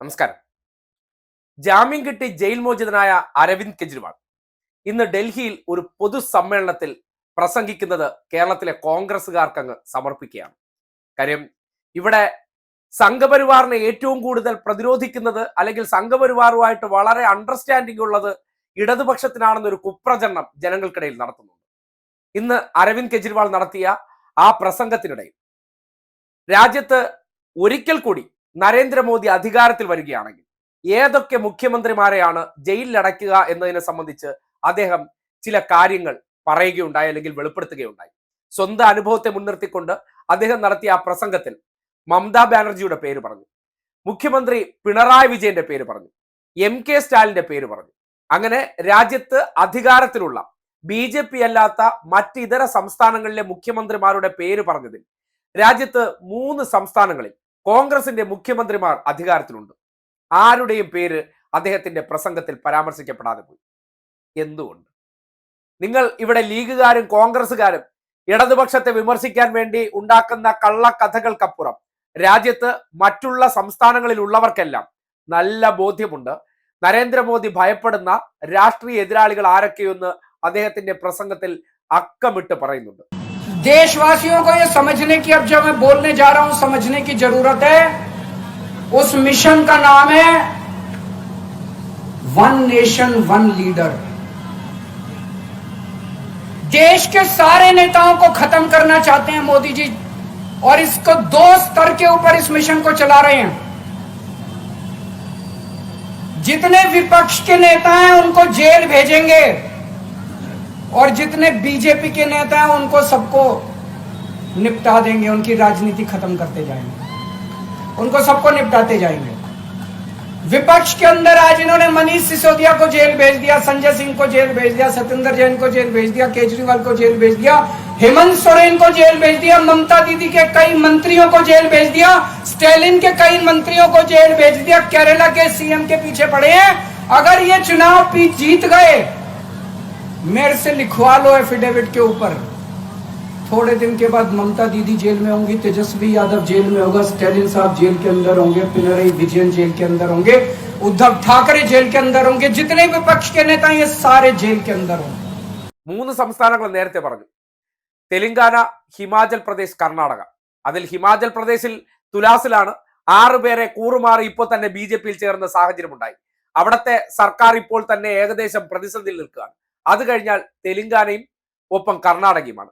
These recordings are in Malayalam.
നമസ്കാരം. ജാമ്യം കിട്ടി ജയിൽ മോചിതനായ അരവിന്ദ് കെജ്രിവാൾ. ഇന്ന് ഡൽഹിയിൽ ഒരു പൊതുസമ്മേളനത്തിൽ പ്രസംഗിക്കുന്നത് കേരളത്തിലെ കോൺഗ്രസുകാർക്കങ്ങ് സമർപ്പിക്കുകയാണ്. കാര്യം ഇവിടെ സംഘപരിവാറിനെ ഏറ്റവും കൂടുതൽ പ്രതിരോധിക്കുന്നത് അല്ലെങ്കിൽ സംഘപരിവാറുമായിട്ട് വളരെ അണ്ടർസ്റ്റാൻഡിംഗ് ഉള്ളത് ഇടതുപക്ഷത്തിനാണെന്നൊരു കുപ്രചരണം ജനങ്ങൾക്കിടയിൽ നടത്തുന്നുണ്ട്. ഇന്ന് അരവിന്ദ് കെജ്രിവാൾ നടത്തിയ ആ പ്രസംഗത്തിനിടയിൽ രാജ്യത്ത് ഒരിക്കൽ കൂടി നരേന്ദ്രമോദി അധികാരത്തിൽ വരികയാണെങ്കിൽ ഏതൊക്കെ മുഖ്യമന്ത്രിമാരെയാണ് ജയിലിലടയ്ക്കുക എന്നതിനെ സംബന്ധിച്ച് അദ്ദേഹം ചില കാര്യങ്ങൾ പറയുകയുണ്ടായി അല്ലെങ്കിൽ വെളിപ്പെടുത്തുകയുണ്ടായി. സ്വന്തം അനുഭവത്തെ മുൻനിർത്തിക്കൊണ്ട് അദ്ദേഹം നടത്തിയ ആ പ്രസംഗത്തിൽ മമതാ ബാനർജിയുടെ പേര് പറഞ്ഞു. മുഖ്യമന്ത്രി പിണറായി വിജയന്റെ പേര് പറഞ്ഞു. എം കെ സ്റ്റാലിന്റെ പേര് പറഞ്ഞു. അങ്ങനെ രാജ്യത്ത് അധികാരത്തിലുള്ള ബി ജെ പി അല്ലാത്ത മറ്റ് സംസ്ഥാനങ്ങളിലെ മുഖ്യമന്ത്രിമാരുടെ പേര് പറഞ്ഞതിൽ രാജ്യത്ത് മൂന്ന് സംസ്ഥാനങ്ങളിൽ കോൺഗ്രസിന്റെ മുഖ്യമന്ത്രിമാർ അധികാരത്തിലുണ്ട്. ആരുടെയും പേര് അദ്ദേഹത്തിന്റെ പ്രസംഗത്തിൽ പരാമർശിക്കപ്പെടാതെ പോയി. എന്തുകൊണ്ട്? നിങ്ങൾ ഇവിടെ ലീഗുകാരും കോൺഗ്രസ്സുകാരും ഇടതുപക്ഷത്തെ വിമർശിക്കാൻ വേണ്ടി ഉണ്ടാക്കുന്ന കള്ളക്കഥകൾക്കപ്പുറം രാജ്യത്ത് മറ്റുള്ള സംസ്ഥാനങ്ങളിലുള്ളവർക്കെല്ലാം നല്ല ബോധ്യമുണ്ട്. നരേന്ദ്രമോദി ഭയപ്പെടുന്ന രാഷ്ട്രീയ എതിരാളികൾ ആരൊക്കെയെന്ന് അദ്ദേഹത്തിന്റെ പ്രസംഗത്തിൽ അക്കമിട്ട് പറയുന്നുണ്ട്. देशवासियों को यह समझने की, अब जब मैं बोलने जा रहा हूँ, समझने की ज़रूरत है। उस मिशन का नाम है वन नेशन, वन लीडर। देश के सारे नेताओं को खत्म करना चाहते हैं मोदी जी, और इसको दो स्तर के ऊपर इस मिशन को चला रहे हैं। जितने विपक्ष के नेता हैं, उनको जेल भेजेंगे। और जितने बीजेपी के नेता हैं, उनको सबको निपटा देंगे, उनकी राजनीति खत्म करते जाएँगे। उनको सबको निपटाते जाएँगे। विपक्ष के अंदर आज इन्होंने मनीष सिसोदिया को जेल भेज दिया, संजय सिंह को जेल भेज दिया सत्येंद्र जैन को जेल भेज दिया, केजरीवाल को जेल भेज दिया, हेमंत सोरेन को जेल भेज दिया, ममता दीदी के कई मंत्रियों को जेल भेज दिया, स्टेलिन के कई मंत्रियों को जेल भेज दिया, केरला के सीएम के पीछे पड़े हैं। अगर ये चुनाव जीत गए मेरे से लिखवा लो एफिडेविट के ऊपर थोड़े दिन के बाद ममता दीदी जेल में होंगी तेजस्वी यादव जेल में होगा स्टेलिन साहब जेल के अंदर होंगे पिनरई विजयन जेल के अंदर होंगे उद्धव ठाकरे जेल के अंदर होंगे जितने विपक्ष के नेता हैं, ये सारे जेल के अंदर होंगे മൂന്ന് സംസ്ഥാനങ്ങൾ നേരത്തെ പറഞ്ഞു തെലങ്കാന ഹിമാചൽ പ്രദേശ് കർണാടക അതിൽ ഹിമാചൽ പ്രദേശിൽ തുലാസിലാണ് ആറ് പേരെ കൂറുമാറി ഇപ്പോൾ തന്നെ ബി ജെ പിയിൽ ചേർന്ന സാഹചര്യമുണ്ടായി അവിടുത്തെ സർക്കാർ ഇപ്പോൾ തന്നെ ഏകദേശം പ്രതിസന്ധിയിൽ നിൽക്കുകയാണ് അത് കഴിഞ്ഞാൽ തെലങ്കാനയും ഒപ്പം കർണാടകയുമാണ്.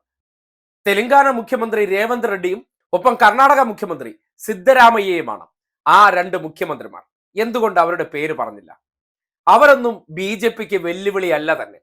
തെലങ്കാന മുഖ്യമന്ത്രി രേവന്ത് റെഡ്ഡിയും ഒപ്പം കർണാടക മുഖ്യമന്ത്രി സിദ്ധരാമയ്യയുമാണ് ആ രണ്ട് മുഖ്യമന്ത്രിമാർ. എന്തുകൊണ്ട് അവരുടെ പേര് പറഞ്ഞില്ല? അവരൊന്നും ബി ജെ പിക്ക് വെല്ലുവിളിയല്ല തന്നെ.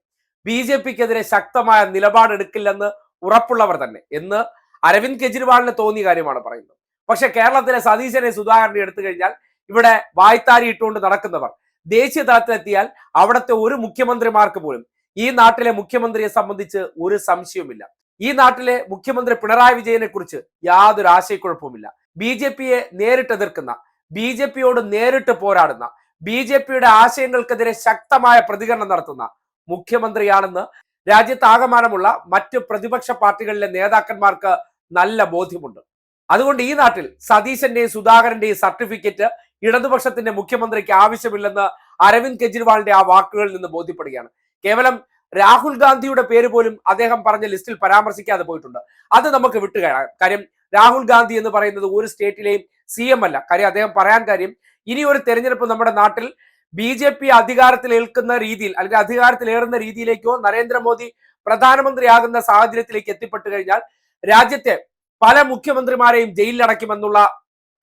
ബി ജെ പിക്കെതിരെ ശക്തമായ നിലപാടെടുക്കില്ലെന്ന് ഉറപ്പുള്ളവർ തന്നെ എന്ന് അരവിന്ദ് കെജ്രിവാളിന് തോന്നിയ കാര്യമാണ് പറയുന്നത്. പക്ഷെ കേരളത്തിലെ സതീശനെ സുധാകരനെ എടുത്തു കഴിഞ്ഞാൽ ഇവിടെ വായ്ത്താരി ഇട്ടുകൊണ്ട് നടക്കുന്നവർ ദേശീയ തലത്തിലെത്തിയാൽ അവിടുത്തെ ഒരു മുഖ്യമന്ത്രിമാർക്ക് പോലും ഈ നാട്ടിലെ മുഖ്യമന്ത്രിയെ സംബന്ധിച്ച് ഒരു സംശയവുമില്ല. ഈ നാട്ടിലെ മുഖ്യമന്ത്രി പിണറായി വിജയനെ കുറിച്ച് യാതൊരു ആശയക്കുഴപ്പവുമില്ല. ബി ജെ പിയെ നേരിട്ട് എതിർക്കുന്ന ബി ജെ പിയോട് നേരിട്ട് പോരാടുന്ന ബി ജെ പിയുടെ ആശയങ്ങൾക്കെതിരെ ശക്തമായ പ്രതികരണം നടത്തുന്ന മുഖ്യമന്ത്രിയാണെന്ന് രാജ്യത്ത് ആകമാനമുള്ള മറ്റ് പ്രതിപക്ഷ പാർട്ടികളിലെ നേതാക്കന്മാർക്ക് നല്ല ബോധ്യമുണ്ട്. അതുകൊണ്ട് ഈ നാട്ടിൽ സതീശന്റെയും സുധാകരന്റെയും സർട്ടിഫിക്കറ്റ് ഇടതുപക്ഷത്തിന്റെ മുഖ്യമന്ത്രിക്ക് ആവശ്യമില്ലെന്ന് അരവിന്ദ് കെജ്രിവാളിന്റെ ആ വാക്കുകളിൽ നിന്ന് ബോധ്യപ്പെടുകയാണ്. കേവലം രാഹുൽ ഗാന്ധിയുടെ പേര് പോലും അദ്ദേഹം പറഞ്ഞ ലിസ്റ്റിൽ പരാമർശിക്കാതെ പോയിട്ടുണ്ട്. അത് നമുക്ക് വിട്ടുകയാണ് കാര്യം രാഹുൽ ഗാന്ധി എന്ന് പറയുന്നത് ഒരു സ്റ്റേറ്റിലെയും സി എം അല്ല. കാര്യം അദ്ദേഹം പറയാൻ കാര്യം ഇനി ഒരു തെരഞ്ഞെടുപ്പ് നമ്മുടെ നാട്ടിൽ ബി ജെ പി അധികാരത്തിൽ ഏൽക്കുന്ന രീതിയിൽ അല്ലെങ്കിൽ അധികാരത്തിലേറുന്ന രീതിയിലേക്കോ നരേന്ദ്രമോദി പ്രധാനമന്ത്രിയാകുന്ന സാഹചര്യത്തിലേക്ക് എത്തിപ്പെട്ടു കഴിഞ്ഞാൽ രാജ്യത്തെ പല മുഖ്യമന്ത്രിമാരെയും ജയിലിലടയ്ക്കുമെന്നുള്ള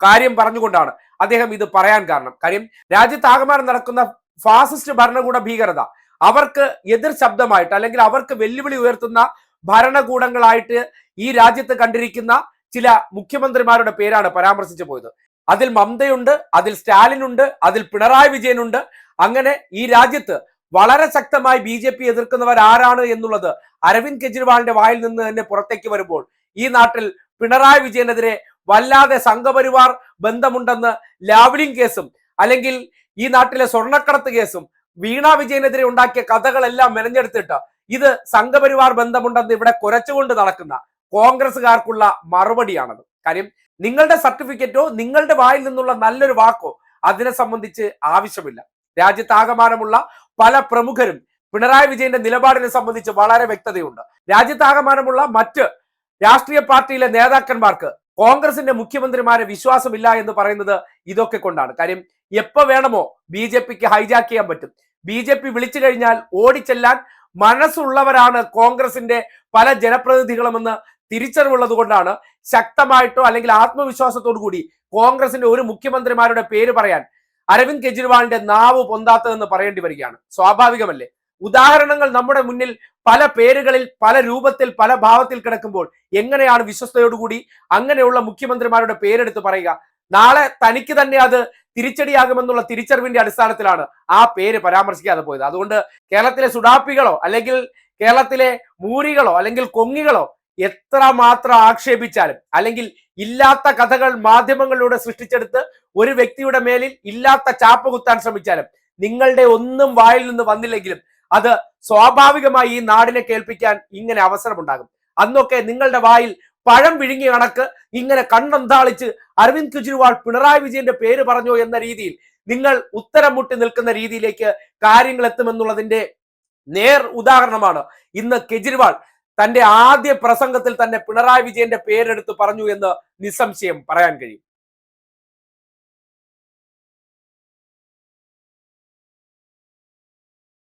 കാര്യം പറഞ്ഞുകൊണ്ടാണ് അദ്ദേഹം ഇത് പറയാൻ കാരണം. കാര്യം രാജ്യത്താകമാനം നടക്കുന്ന ഫാസിസ്റ്റ് ഭരണകൂട ഭീകരത അവർക്ക് എതിർ ശബ്ദമായിട്ട് അല്ലെങ്കിൽ അവർക്ക് വെല്ലുവിളി ഉയർത്തുന്ന ഭരണകൂടങ്ങളായിട്ട് ഈ രാജ്യത്ത് കണ്ടിരിക്കുന്ന ചില മുഖ്യമന്ത്രിമാരുടെ പേരാണ് പരാമർശിച്ചു പോയത്. അതിൽ മമതയുണ്ട് അതിൽ സ്റ്റാലിൻ ഉണ്ട് അതിൽ പിണറായി വിജയനുണ്ട്. അങ്ങനെ ഈ രാജ്യത്ത് വളരെ ശക്തമായി ബി ജെ പി എതിർക്കുന്നവർ ആരാണ് എന്നുള്ളത് അരവിന്ദ് കെജ്രിവാളിന്റെ വായിൽ നിന്ന് തന്നെ പുറത്തേക്ക് വരുമ്പോൾ ഈ നാട്ടിൽ പിണറായി വിജയനെതിരെ വല്ലാതെ സംഘപരിവാർ ബന്ധമുണ്ടെന്ന് ലാവ്ലിംഗ് കേസും അല്ലെങ്കിൽ ഈ നാട്ടിലെ സ്വർണക്കടത്ത് കേസും വീണ വിജയനെതിരെ ഉണ്ടാക്കിയ കഥകളെല്ലാം മെനഞ്ഞെടുത്തിട്ട് ഇത് സംഘപരിവാർ ബന്ധമുണ്ടെന്ന് ഇവിടെ കുരച്ചുകൊണ്ട് നടക്കുന്ന കോൺഗ്രസ്സുകാർക്കുള്ള മറുപടിയാണത്. കാര്യം നിങ്ങളുടെ സർട്ടിഫിക്കറ്റോ നിങ്ങളുടെ വായിൽ നിന്നുള്ള നല്ലൊരു വാക്കോ അതിനെ സംബന്ധിച്ച് ആവശ്യമില്ല. രാജ്യത്താകമാനമുള്ള പല പ്രമുഖരും പിണറായി വിജയന്റെ നിലപാടിനെ സംബന്ധിച്ച് വളരെ വ്യക്തതയുണ്ട്. രാജ്യത്താകമാനമുള്ള മറ്റ് രാഷ്ട്രീയ പാർട്ടിയിലെ നേതാക്കന്മാർക്ക് കോൺഗ്രസിന്റെ മുഖ്യമന്ത്രിമാരെ വിശ്വാസമില്ല എന്ന് പറയുന്നത് ഇതൊക്കെ കൊണ്ടാണ്. കാര്യം എപ്പോ വേണമോ ബി ജെ പിക്ക് ഹൈജാക്ക് ചെയ്യാൻ പറ്റും. ബി ജെ പി വിളിച്ചു കഴിഞ്ഞാൽ ഓടിച്ചെല്ലാൻ മനസ്സുള്ളവരാണ് കോൺഗ്രസിന്റെ പല ജനപ്രതിനിധികളുമെന്ന് തിരിച്ചറിവുള്ളത് കൊണ്ടാണ് ശക്തമായിട്ടോ അല്ലെങ്കിൽ ആത്മവിശ്വാസത്തോടു കൂടി കോൺഗ്രസിന്റെ ഒരു മുഖ്യമന്ത്രിമാരുടെ പേര് പറയാൻ അരവിന്ദ് കെജ്രിവാളിന്റെ നാവ് പൊന്താത്തതെന്ന് പറയേണ്ടി വരികയാണ്. സ്വാഭാവികമല്ലേ? ഉദാഹരണങ്ങൾ നമ്മുടെ മുന്നിൽ പല പേരുകളിൽ പല രൂപത്തിൽ പല ഭാവത്തിൽ കിടക്കുമ്പോൾ എങ്ങനെയാണ് വിശ്വസ്തയോടുകൂടി അങ്ങനെയുള്ള മുഖ്യമന്ത്രിമാരുടെ പേരെടുത്ത് പറയുക? നാളെ തനിക്ക് തന്നെ അത് തിരിച്ചടിയാകുമെന്നുള്ള തിരിച്ചറിവിന്റെ അടിസ്ഥാനത്തിലാണ് ആ പേര് പരാമർശിക്കാതെ പോയത്. അതുകൊണ്ട് കേരളത്തിലെ സുഡാപ്പികളോ അല്ലെങ്കിൽ കേരളത്തിലെ മൂരികളോ അല്ലെങ്കിൽ കൊങ്ങികളോ എത്ര മാത്രം ആക്ഷേപിച്ചാലും അല്ലെങ്കിൽ ഇല്ലാത്ത കഥകൾ മാധ്യമങ്ങളിലൂടെ സൃഷ്ടിച്ചെടുത്ത് ഒരു വ്യക്തിയുടെ മേലിൽ ഇല്ലാത്ത ചാപ്പ് കുത്താൻ ശ്രമിച്ചാലും നിങ്ങളുടെ ഒന്നും വായിൽ നിന്ന് വന്നില്ലെങ്കിലും അത് സ്വാഭാവികമായി ഈ നാടിനെ കേൾപ്പിക്കാൻ ഇങ്ങനെ അവസരമുണ്ടാകും. അന്നൊക്കെ നിങ്ങളുടെ വായിൽ പഴം വിഴുങ്ങി കണക്ക് ഇങ്ങനെ കണ്ണന്താളിച്ച് അരവിന്ദ് കെജ്രിവാൾ പിണറായി വിജയന്റെ പേര് പറഞ്ഞു എന്ന രീതിയിൽ നിങ്ങൾ ഉത്തരം മുട്ടി നിൽക്കുന്ന രീതിയിലേക്ക് കാര്യങ്ങൾ എത്തുമെന്നുള്ളതിന്റെ നേർ ഉദാഹരണമാണ്. ഇന്ന് കെജ്രിവാൾ തന്റെ ആദ്യ പ്രസംഗത്തിൽ തന്നെ പിണറായി വിജയന്റെ പേരെടുത്ത് പറഞ്ഞു എന്ന് നിസ്സംശയം പറയാൻ കഴിയും.